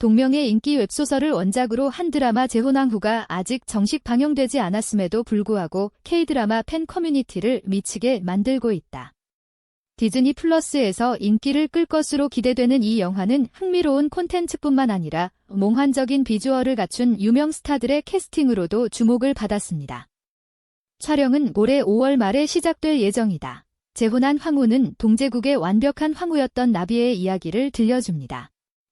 동명의 인기 웹소설을 원작으로 한 드라마 재혼왕후가 아직 정식 방영되지 않았음에도 불구하고 K-드라마 팬 커뮤니티를 미치게 만들고 있다. 디즈니 플러스에서 인기를 끌 것으로 기대되는 이 영화는 흥미로운 콘텐츠뿐만 아니라 몽환적인 비주얼을 갖춘 유명 스타들의 캐스팅으로도 주목을 받았습니다. 촬영은 올해 5월 말에 시작될 예정이다. 재혼한 황후는 동제국의 완벽한 황후였던 나비의 이야기를 들려줍니다.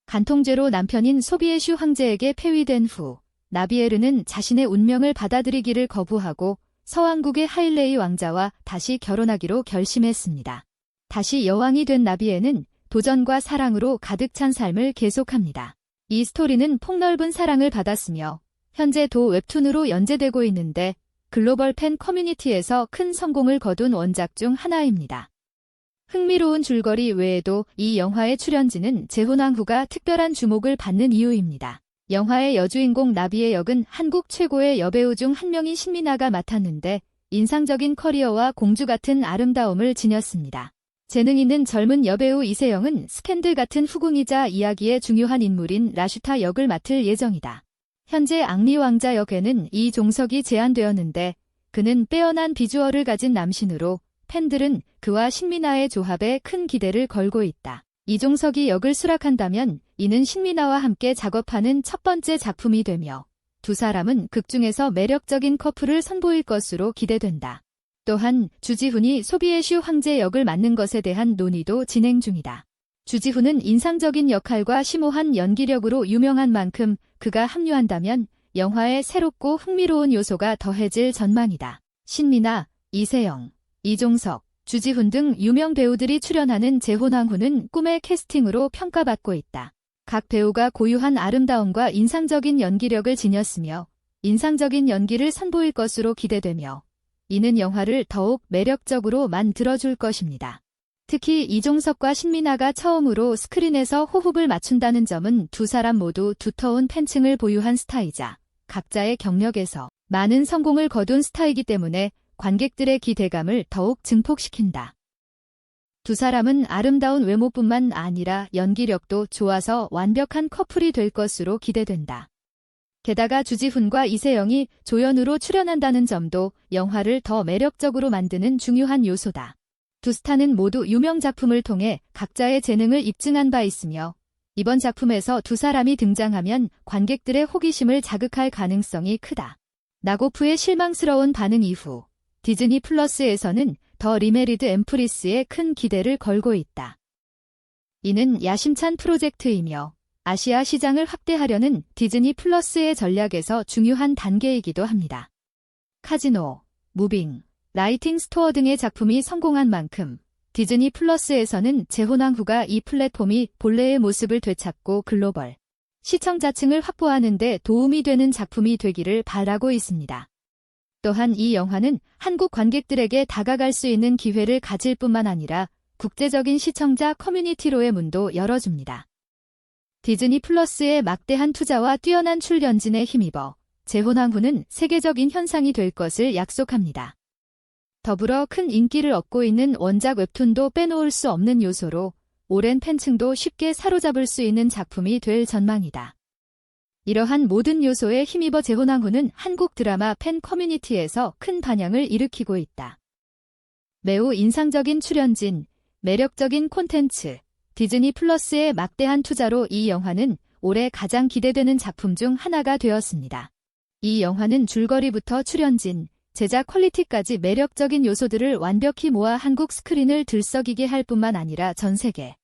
간통죄로 남편인 소비에슈 황제에게 폐위된 후 나비에르는 자신의 운명을 받아들이기를 거부하고 서왕국의 하일레이 왕자와 다시 결혼하기로 결심했습니다. 다시 여왕이 된 나비에는 도전과 사랑으로 가득 찬 삶을 계속합니다. 이 스토리는 폭넓은 사랑을 받았으며 현재 도 웹툰으로 연재되고 있는데 글로벌 팬 커뮤니티에서 큰 성공을 거둔 원작 중 하나입니다. 흥미로운 줄거리 외에도 이 영화의 출연진은 재혼왕후가 특별한 주목을 받는 이유입니다. 영화의 여주인공 나비의 역은 한국 최고의 여배우 중 한 명인 신민아가 맡았는데 인상적인 커리어와 공주 같은 아름다움을 지녔습니다. 재능 있는 젊은 여배우 이세영은 스캔들 같은 후궁이자 이야기의 중요한 인물인 라슈타 역을 맡을 예정이다. 현재 앙리 왕자 역에는 이종석이 제안되었는데 그는 빼어난 비주얼을 가진 남신으로 팬들은 그와 신민아의 조합에 큰 기대를 걸고 있다. 이종석이 역을 수락한다면 이는 신민아와 함께 작업하는 첫 번째 작품이 되며 두 사람은 극 중에서 매력적인 커플을 선보일 것으로 기대된다. 또한 주지훈이 소비에슈 황제 역을 맡는 것에 대한 논의도 진행 중이다. 주지훈은 인상적인 역할과 심오한 연기력으로 유명한 만큼 그가 합류한다면 영화에 새롭고 흥미로운 요소가 더해질 전망이다. 신민아, 이세영, 이종석, 주지훈 등 유명 배우들이 출연하는 재혼왕후는 꿈의 캐스팅으로 평가받고 있다. 각 배우가 고유한 아름다움과 인상적인 연기력을 지녔으며 인상적인 연기를 선보일 것으로 기대되며 이는 영화를 더욱 매력적으로 만들어줄 것입니다. 특히 이종석과 신민아가 처음으로 스크린에서 호흡을 맞춘다는 점은 두 사람 모두 두터운 팬층을 보유한 스타이자 각자의 경력에서 많은 성공을 거둔 스타이기 때문에 관객들의 기대감을 더욱 증폭시킨다. 두 사람은 아름다운 외모뿐만 아니라 연기력도 좋아서 완벽한 커플이 될 것으로 기대된다. 게다가 주지훈과 이세영이 조연으로 출연한다는 점도 영화를 더 매력적으로 만드는 중요한 요소다. 두 스타는 모두 유명 작품을 통해 각자의 재능을 입증한 바 있으며 이번 작품에서 두 사람이 등장하면 관객들의 호기심을 자극할 가능성이 크다. 나고프의 실망스러운 반응 이후 디즈니 플러스에서는 더 리메리드 엠프리스에 큰 기대를 걸고 있다. 이는 야심찬 프로젝트이며 아시아 시장을 확대하려는 디즈니 플러스의 전략에서 중요한 단계이기도 합니다. 카지노, 무빙, 라이팅 스토어 등의 작품이 성공한 만큼 디즈니 플러스에서는 재혼왕후가 이 플랫폼이 본래의 모습을 되찾고 글로벌 시청자층을 확보하는 데 도움이 되는 작품이 되기를 바라고 있습니다. 또한 이 영화는 한국 관객들에게 다가갈 수 있는 기회를 가질 뿐만 아니라 국제적인 시청자 커뮤니티로의 문도 열어줍니다. 디즈니 플러스의 막대한 투자와 뛰어난 출연진에 힘입어 재혼왕후는 세계적인 현상이 될 것을 약속합니다. 더불어 큰 인기를 얻고 있는 원작 웹툰도 빼놓을 수 없는 요소로 오랜 팬층도 쉽게 사로잡을 수 있는 작품이 될 전망이다. 이러한 모든 요소에 힘입어 재혼왕후는 한국 드라마 팬 커뮤니티에서 큰 반향을 일으키고 있다. 매우 인상적인 출연진, 매력적인 콘텐츠, 디즈니 플러스의 막대한 투자로 이 영화는 올해 가장 기대되는 작품 중 하나가 되었습니다. 이 영화는 줄거리부터 출연진, 제작 퀄리티까지 매력적인 요소들을 완벽히 모아 한국 스크린을 들썩이게 할 뿐만 아니라 전 세계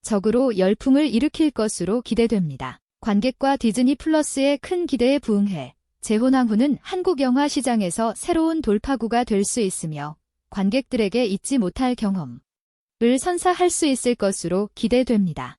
적으로 열풍을 일으킬 것으로 기대됩니다. 관객과 디즈니 플러스의 큰 기대에 부응해 재혼왕후는 한국 영화 시장에서 새로운 돌파구가 될 수 있으며 관객들에게 잊지 못할 경험을 선사할 수 있을 것으로 기대됩니다.